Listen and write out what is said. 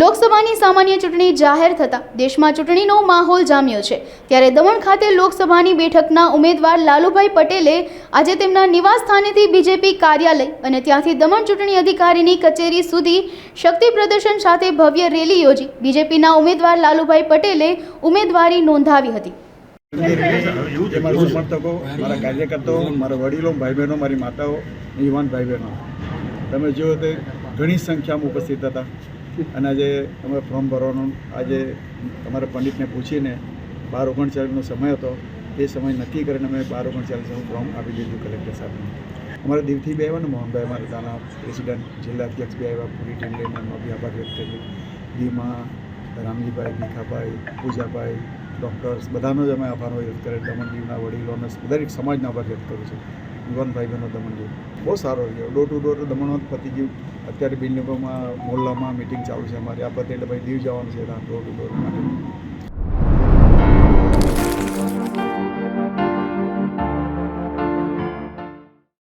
લોકસભાની સામાન્ય ચૂંટણી જાહેર થતાં દેશમાં ચૂંટણીનો માહોલ જામ્યો છે. ત્યારે દમણ ખાતે લોકસભાની બેઠકના ઉમેદવાર લાલુભાઈ પટેલે આજે તેમના નિવાસ સ્થાનેથી બીજેપી કાર્યાલય અને ત્યાંથી દમણ ચૂંટણી અધિકારીની કચેરી સુધી શક્તિ પ્રદર્શન સાથે ભવ્ય રેલી યોજી બીજેપીના ઉમેદવાર લાલુભાઈ પટેલે ઉમેદવારી નોંધાવી હતી. મારા સમર્થકો, મારા કાર્યકર્તાઓ, મારા વડીલો ભાઈ બહેનો મારી માતાઓ, યુવાન ભાઈ બહેનો તમે જોયો તે ઘણી સંખ્યામાં ઉપસ્થિત હતા. અને આજે તમે ફોર્મ ભરવાનું, આજે તમારા પંડિતને પૂછીને બાર ઓગણચાલીસનો સમય હતો, એ સમય નક્કી કરીને અમે બાર ઓગણચાલીસનું ફોર્મ આપી દીધું કલેક્ટર સાહેબને. અમારા દિવથી બી આવ્યા ને મોહનભાઈ અમારા ત્યાંના પ્રેસિડન્ટ, જિલ્લા અધ્યક્ષ બી આવ્યા, પૂરી ટીમ લઈને એમનો બી આભાર વ્યક્ત કરી દીમાં રામજીભાઈ ભીખાભાઈ, પૂજાભાઈ, ડૉક્ટર્સ, બધાનો જ અમે આભાર વ્યક્ત કરે દમણ દીવના વડીલોને દરેક સમાજનો આભાર વ્યક્ત કરું છું. યુવાન ભાઈ બહેનો દમણ દીવ બહુ સારો રહ્યો ડોર ટુ ડોર દમણમાં પતી ગયું. અત્યારે બિલ્ડિંગોમાં મોહલ્લામાં મિટિંગ ચાલુ છે અમારી. આ પતે એટલે ભાઈ દીવ જવાનું છે ડોર ટુ ડોર માટે.